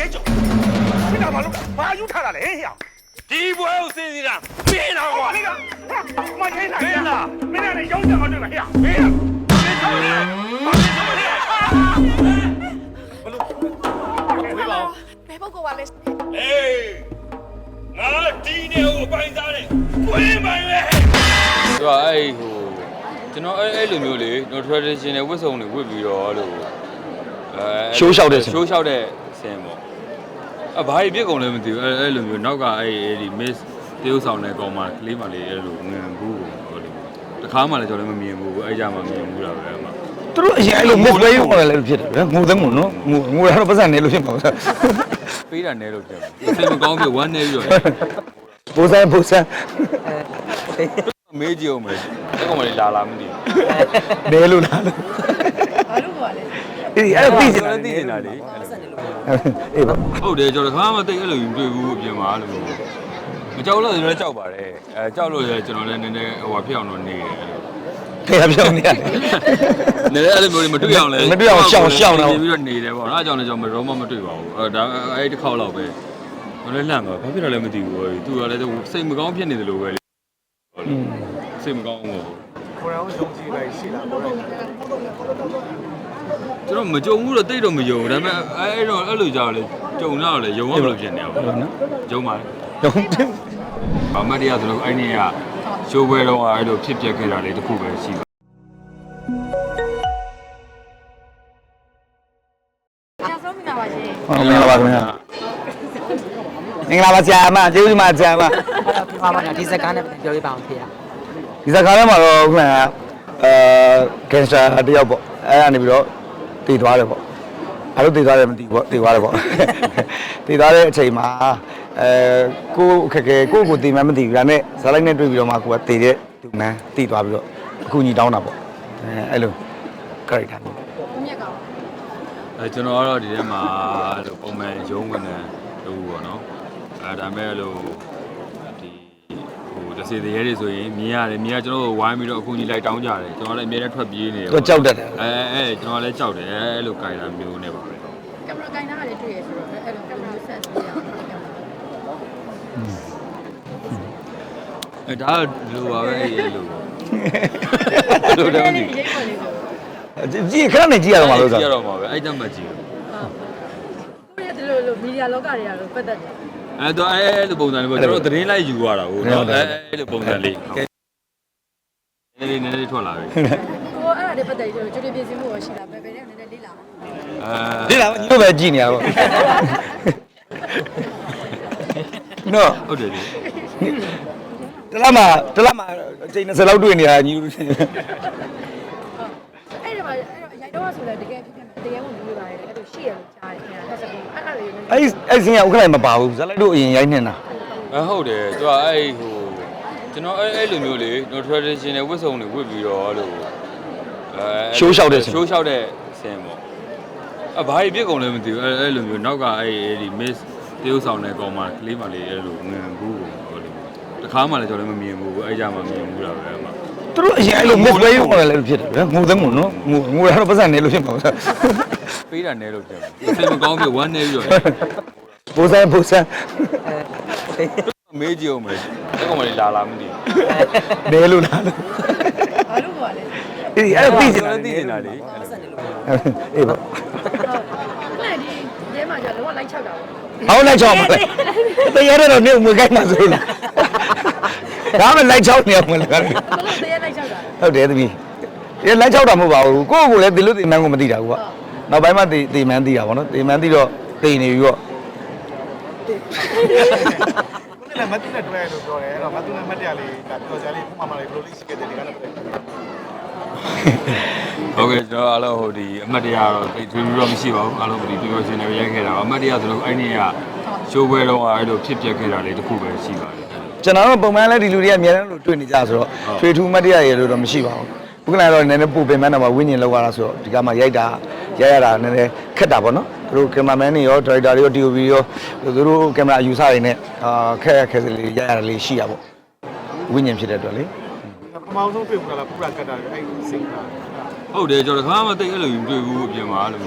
ရဲကြော်မင်းကဘာလို့ဘာယူထားတာလဲဟဲ့ဟဲ့ဒီပွဲကိုစင်စီတာမင်းတော့ကွာမင်းကမထိုင်နိုင်လားမင်းလည်းရောင်းကြအောင်တွေ့မှာဟဲ့မင်းမင်းတော့လေဘာဖြစ်ဆိုလဲဘယ်ပုဂ္ဂိုလ်ပါလဲအေးငါဒီနေကိုပိုင်စားတယ်ကိုင်းပိုင်ပဲသူကအဲ့ဟိုကျွန်တော်အဲ့အဲ့လိုမျိုးလေကျွန်တော် traditional ဝတ်စုံတွေဝတ်ပြီးတော့လို့အဲရှိုးလျှောက်တဲ့ဆင်ရှိုးလျှောက်တဲ့ဆင်ပေါ့ အဘာကြီးပြစ်ကုန်လဲမသိဘူးအဲ့အဲ့လိုမျိုးနောက်ကအဲ့အဲ့ဒီ miss တရုပ်ဆောင်တဲ့ကောင်မကလေးမလေးအဲ့လိုငင်ဘူးဟိုလိုတခါမှလည်းကျွန်တော်လည်းမမြင်ဘူးအဲ့ကြမှာမမြင်ဘူးလားပဲအမှသူတို့အရင်အဲ့လို miss way ခေါ်တယ်လည်းဖြစ်တယ်ဗျငိုသငိုနော်ငိုငိုရတော့ပတ်စံနေလို့ဖြစ်မှာပါပေးတာနဲလို့ပြန်တယ်စိတ်မကောင်းပြဝမ်းနေပြီးတော့ဘိုးဆန်းဘိုးဆန်းမေးကြည့်အောင်မယ်အဲ့ကောင်မလေးလာလာမသိဘူးနေလို့လားလို့ ဘာလို့ပါလဲအေးအဲ့ဒါသိစင်တာသိနေတာလေအေးပါဟုတ်တယ်ကျွန်တော်တခါမှတိတ်အဲ့လိုယူတွေ့ဘူးအပြင်မှာလို့မကြောက်လို့ကျွန်တော်လည်းကြောက်ပါတယ်အဲကြောက်လို့လည်းကျွန်တော်လည်းနည်းနည်းဟိုဟာဖြစ်အောင်တော့နေတယ်ဖေးပြောင်းနေရတယ်နည်းနည်းအဲ့လိုမျိုးတွေမတွေ့အောင်လဲမတွေ့အောင်ရှောင်ရှောင်တော့နေပြီးတော့နေတယ်ပေါ့နော်အဲကြောင့်လည်းကျွန်တော်ရောမမတွေ့ပါဘူးအဲဒါအဲ့ဒီတစ်ခေါက်တော့ပဲကျွန်တော်လည်းလန့်တော့ဘာဖြစ်တော့လဲမသိဘူးသူကလည်းစိတ်မကောင်းဖြစ်နေတယ်လို့ပဲလေစိတ်မကောင်းဘူး ကိုရောယုံကြည်လိုက်ရှိလားကိုရောကျွန်တော်မကြုံဘူးတော့တိတ်တော့မယုံဘူးဒါပေမဲ့အဲအဲ့တော့အဲ့လိုကြောက်လေကြုံတော့လေယုံရမလို့ဖြစ်နေအောင်ယုံပါလေတော့ဘာမှတရားဆိုတော့အဲ့ဒီကရှိုးပွဲတော့အဲ့လိုဖြစ်ပျက်ခဲ့တာလေးတစ်ခုပဲရှိပါကျောင်းဆုံးမိတာပါရှင်ဟုတ်မင်္ဂလာပါခင်ဗျာမင်္ဂလာပါဆရာမကျေးဇူးတင်ပါဆရာမအဲ့တော့ပြပါပါတော့ဒီစကားနဲ့ပတ်သက်ပြောပြပါအောင်ဖေရ ဒီစကားထဲမှာတော့ခုနကအဲကင်ဆာတယောက်ပေါ့အဲ့ဒါနေပြီးတော့တည်သွားတယ်ပေါ့အဲ့လိုတည်သွားတယ်မသိဘူးပေါ့တည်သွားတယ်ပေါ့တည်သွားတဲ့အချိန်မှာအဲကိုယ်အခက်ခဲကိုယ့်ကိုယ်တည်မှန်းမသိဘူးဒါနဲ့ဇာတ်လိုက်နဲ့တွေ့ပြီးတော့မှကိုကတည်တဲ့သူမှန်းတည်သွားပြီးတော့အခုညီတောင်းတာပေါ့အဲအဲ့လို character ပေါ့မြက်ကောင်အဲကျွန်တော်ကတော့ဒီထဲမှာအဲ့လိုပုံမှန်ရုံးဝင်နေလို့ပေါ့နော်အဲဒါမဲ့လို့ဒီဟို တစ်စီတရေတွေဆိုရင်မြင်ရတယ်မြင်ရကျွန်တော်တို့ဝိုင်းပြီးတော့အခုညီလိုက်တောင်းကြတယ်ကျွန်တော်လည်းအမြဲတမ်းထွက်ပြေးနေတယ်သူကကြောက်တတ်တယ်အဲအဲကျွန်တော်လည်းကြောက်တယ်အဲ့လိုကြိုင်တာမျိုးနဲ့ပါပဲကင်မရာကင်နာကလည်းတွေ့ရဆိုတော့အဲ့လိုကင်မရာဆက်ပြီးအောင်ကင်မရာအဲဒါကလိုပါပဲအဲ့လိုလိုတယ်မသိဘူးရိတ်ပေါ်လေးဆိုကြည့်ခဏနဲ့ကြည့်ရတော့မှာလို့ဆိုကြည့်ရတော့မှာပဲအဲ့တမှကြည့်ကိုရတဲ့လိုလိုမီဒီယာလောကတွေကတော့ပတ်သက်တယ် အဲ့တော့အဲ့အဲ့လိုပုံစံလေးပေါ့ကျွန်တော်သတင်းလိုက်ယူရတာဟုတ်နော်အဲ့အဲ့လိုပုံစံလေးနည်းနည်းနည်းနည်းထွက်လာပြီကိုအဲ့ဒါတွေပတ်သက်ပြီးတော့ကျွေးပြည့်စင်မှုရောရှိတာပဲပဲနဲ့နည်းနည်းလေးလာအဲဒီလားညီတို့ပဲကြည့်နေရတော့နော်ဟုတ်တယ်လေတလားမှာတလားမှာအချိန်20လောက်တွေ့နေရညီတို့အဲ့ဒီမှာအဲ့တော့ရိုက်တော့ဆိုလဲတကယ်ဖြစ်ဖြစ် တကယ်ဝင်ပြီးပါတယ်အဲ့လိုရှိရလို့ကြားတယ်ခင်ဗျာဆက်ပြီးအဲ့ဒါတွေလည်းအဲ့အဲ့စင်ကဥက္ကဋ္ဌမပါဘူးဇက်လိုက်တို့အရင်ရိုက်နေတာအဲဟုတ်တယ်သူကအဲ့ဟိုကျွန်တော်အဲ့အဲ့လိုမျိုးလေကျွန်တော် traditional ဝတ်စုံတွေဝတ်ပြီးတော့လို့အဲရှိုးလျှောက်တဲ့ဆင်ရှိုးလျှောက်တဲ့ဆင်ပေါ့အဘာကြီးပြစ်ကုန်လဲမသိဘူးအဲ့အဲ့လိုမျိုးနောက်ကအဲ့အဲ့ဒီ miss တရုပ်ဆောင်တဲ့ကောင်မကလေးမလေးအဲ့လိုငင်ဘူးဟိုလိုတခါမှလည်းကျွန်တော်လည်းမမြင်ဘူးအဲ့ကြမှာမမြင်ဘူးလားပဲအမှ သူတို့အရင်အဲ့လို miss way ခေါ်တယ်လည်းဖြစ်တယ်ဗျငိုသငိုနော်ငိုငိုရတော့ပတ်စံနေလို့ဖြစ်မှာပါပေးတာနဲလို့ပြန်တယ်စိတ်မကောင်းပြဝမ်းနေပြီးတော့ဘိုးဆန်းဘိုးဆန်းမေးကြည့်အောင်မယ်အဲ့ကောင်မလေးလာလာမသိဘူးနေလို့လားလို့ဘာလို့ပါလဲအေးအဲ့ဒါသိစင်ကျွန်တာတော်သိနေတာလေအေးပါအဲ့ဒီတဲမှာကြာလောကလိုက်ချောက်တာပေါ့ဟောင်းလိုက်ချောင်းပါလေတရားတော့နေမွေးခိုင်းမှာဆိုလို့ ဒါမှလိုက်ချောင်းနေအောင်လေဘလို့တဲလိုက်ချောက်တာ ဟုတ်တယ်သမီးဒီလိုက်ချောက်တာမဟုတ်ပါဘူးကိုယ့်ကိုယ်လည်းဒီလိုတင်မှန်းကိုမသိတာကွာနောက်ပိုင်းမှဒီတင်မှန်းသိတာဗောနော်တင်မှန်းသိတော့တင်နေပြီးတော့ကိုလည်းမတူနဲ့တွေ့ရလို့ပြောတယ်အဲ့တော့မတူနဲ့မတရားလေးဒါပြောကြလေးပုံမှန်လေးဘယ်လိုလေးရှိခဲ့တယ်ဒီကနေ့ပဲဟုတ်ကဲ့ကျွန်တော်အားလုံးဟိုဒီအမှတ်တရတော့တိတ်ထွေးပြီးတော့မရှိပါဘူးအားလုံးဒီပြောရှင်နေရိုက်ခဲ့တာပါအမှတ်တရဆိုတော့အဲ့ဒီကရှိုးပွဲတော့အဲ့လိုဖြစ်ပျက်ခဲ့တာလေးတစ်ခုပဲရှိပါတယ် ကျွန်တော်တို့ပုံမှန်လည်းဒီလူတွေကအများအားလို့တွေ့နေကြဆိုတော့ထွေထူးမတ်တရားရေလို့တော့မရှိပါဘူးဘုကလာတော့နည်းနည်းပူပင်မှန်းတော့ဝိညာဉ်လောက်ရတာဆိုတော့ဒီကမှရိုက်တာရိုက်ရတာနည်းနည်းခက်တာပေါ့နော်သူတို့ကင်မရာမန်တွေရောဒါရိုက်တာတွေရော DOP ရောသူတို့ကင်မရာအယူဆတွေနဲ့အာခက်ရခက်စလေးရိုက်ရတာလေးရှိရပေါ့ဝိညာဉ်ဖြစ်တဲ့အတွက်လေပထမဆုံးတွေ့ဘူးလားပူရာကတ်တာအဲ့ဒီစိတ်ကဟုတ်တယ်ကျွန်တော်တခါမှတိတ်အဲ့လိုယူတွေ့ဘူးအပြင်မှာလို့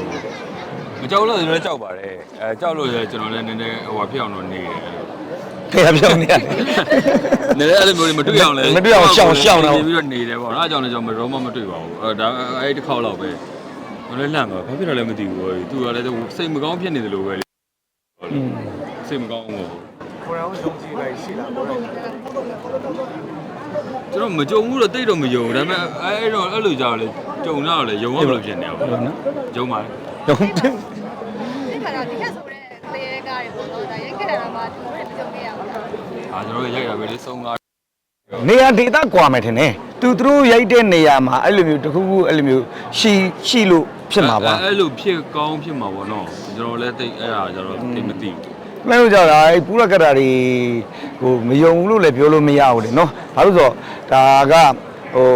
မကြောက်လို့လည်းကြောက်ပါတယ်အဲကြောက်လို့လည်းကျွန်တော်လည်းနည်းနည်းဟိုဟာဖြစ်အောင်တော့နေတယ် ဖះပြောင်းနေရတယ်နည်းနည်းအဲ့လိုမျိုးတွေမတွေ့အောင်လဲမတွေ့အောင်ရှောင်ရှောင်တော့ပြီးတော့နေတယ်ပေါ့နော်အဲကြောင့်လည်းကျွန်တော်ရောမမတွေ့ပါဘူးအဲဒါအဲ့တစ်ခေါက်လောက်ပဲကျွန်တော်လည်းလန့်သွားဘာဖြစ်တော့လဲမသိဘူးသူကလည်းစိတ်မကောင်းဖြစ်နေတယ်လို့ပဲလေစိတ်မကောင်းဘူးကိုရောယုံကြည်လိုက်ရှိလားကိုရောကျွန်တော်မကြုံဘူးတော့တိတ်တော့မယုံဘူးဒါပေမဲ့အဲ့တော့အဲ့လိုကြောက်လေကြုံတော့လေယုံရမလို့ဖြစ်နေအောင်ဟုတ်နော်ယုံပါလေရုံးဒီခါတော့ဒီခက်ဆိုတဲ့ကလေးကားတွေပေါ့နော်ဒါရိုက်ခဲ့တာမှသူ့ရဲ့ကြုံခဲ့ရပါဘူး အာကျွန်တော်ရိုက်တာပဲလေဆုံးသွားနေရာဒေသကွာမယ်ထင်တယ်သူသူတို့ရိုက်တဲ့နေရာမှာအဲ့လိုမျိုးတစ်ခုခုအဲ့လိုမျိုးရှိရှိလို့ဖြစ်မှာပါအဲ့လိုဖြစ်ကောင်းဖြစ်မှာပေါ့နော်ကျွန်တော်လည်းတိတ်အဲ့ဒါကျွန်တော်တိတ်မသိဘူးလဲလို့ကြောက်တာအဲ့ပူရကတာတွေဟိုမယုံဘူးလို့လည်းပြောလို့မရဘူးလေနော်ဘာလို့ဆိုတော့ဒါကဟို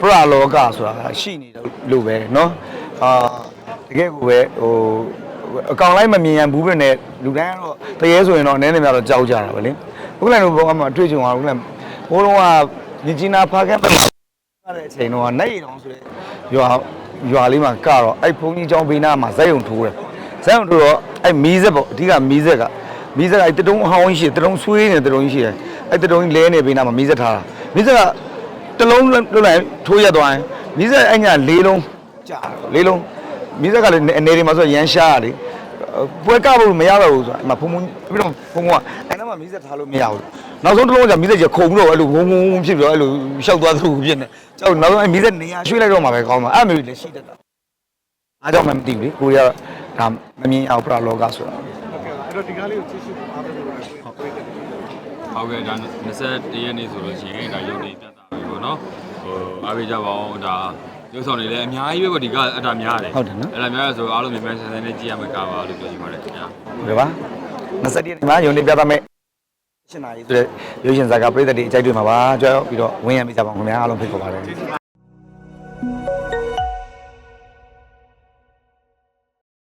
ပရလောကဆိုတာရှိနေတယ်လို့ပဲနော်အာတကယ်ကိုပဲဟိုအကောင်လိုက်မမြင်ရဘူးပဲနဲ့လူတိုင်းကတော့တရေဆိုရင်တော့နည်းနည်းများတော့ကြောက်ကြတာပဲလေ ခုလည်းတော့ဘောမှာတွေ့ကြုံအောင်ခုလည်းဘိုးတော်ကမြင်းကြီးနာဖားကက်ပတ်မှာတဲ့အချိန်တော့နိုင်ရောင်ဆိုတဲ့ရွာရွာလေးမှာကတော့အဲ့ဘုန်းကြီးကျောင်းဘေးနားမှာဇက်ယုံထိုးတယ်ဇက်အောင်တို့တော့အဲ့မီးစက်ပေါ့အဓိကမီးစက်ကမီးစက်ကအဲ့တတုံးအဟောင်းရှိတယ်တတုံးဆွေးနေတတုံးရှိတယ်အဲ့တတုံးလဲနေပေးနာမှာမီးစက်ထားတာမီးစက်ကတစ်လုံးလွတ်လိုက်ထိုးရက်သွားရင်မီးစက်အဲ့ညာလေးလုံးကြာလေးလုံးမီးစက်ကလည်းအနေတွေမှာဆိုရမ်းရှားရလေ ပွဲကဖို့မရတော့ဘူးဆိုတာအမဖုံဖုံပြီးတော့ဖုံဖုံကအဲ့တော့မှမီးစက်ထားလို့မရဘူးနောက်ဆုံးတစ်လုံးကမီးစက်ကြီးခုံပြီးတော့အဲ့လိုဝုံဝုံဝုံဖြစ်ပြီးတော့အဲ့လိုရှောက်သွားသလိုဖြစ်နေကျောက်နောက်ဆုံးအဲ့မီးစက်နေရာရွှေ့လိုက်တော့မှပဲကောင်းမှာအဲ့မျိုးလည်းရှိတတ်တာအားကြောင့်မှမသိဘူးလေကိုရီးယားဒါမမြင်အောင်ပရာလောကဆိုတာဟုတ်ကဲ့အဲ့တော့ဒီကားလေးကိုကြည့်ရှုအားပေးလို့ရတယ်ကိုယ်တွေ့တယ်ဟုတ်ကဲ့ဒါ21ရက်နေ့ဆိုလို့ရှိရင်ဒါရုံနေပြတ်တာပဲပေါ့နော်ဟိုအားပေးကြပါအောင်ဒါ ရုပ်ဆောင်တွေလည်းအများကြီးပဲပေါ့ဒီကအတာများတယ်ဟုတ်တယ်နော်အဲ့ဒါများတယ်ဆိုအားလုံးမြန်မာဆန်ဆန်နဲ့ကြည့်ရမယ်ကာပါလို့ပြောချင်ပါတယ်ခင်ဗျာဟုတ်ကဲ့ပါ21ရက်နေ့မှာယုံနေပြသမဲ့ရှင်နာရီဆိုတဲ့ရုပ်ရှင်ဇာတ်ကပြည်သက်တွေအကြိုက်တွေ့မှာပါကြွပြီးတော့ဝင်းရမိကြပါအောင်ခင်ဗျာအားလုံးဖိတ်ခေါ်ပါတယ်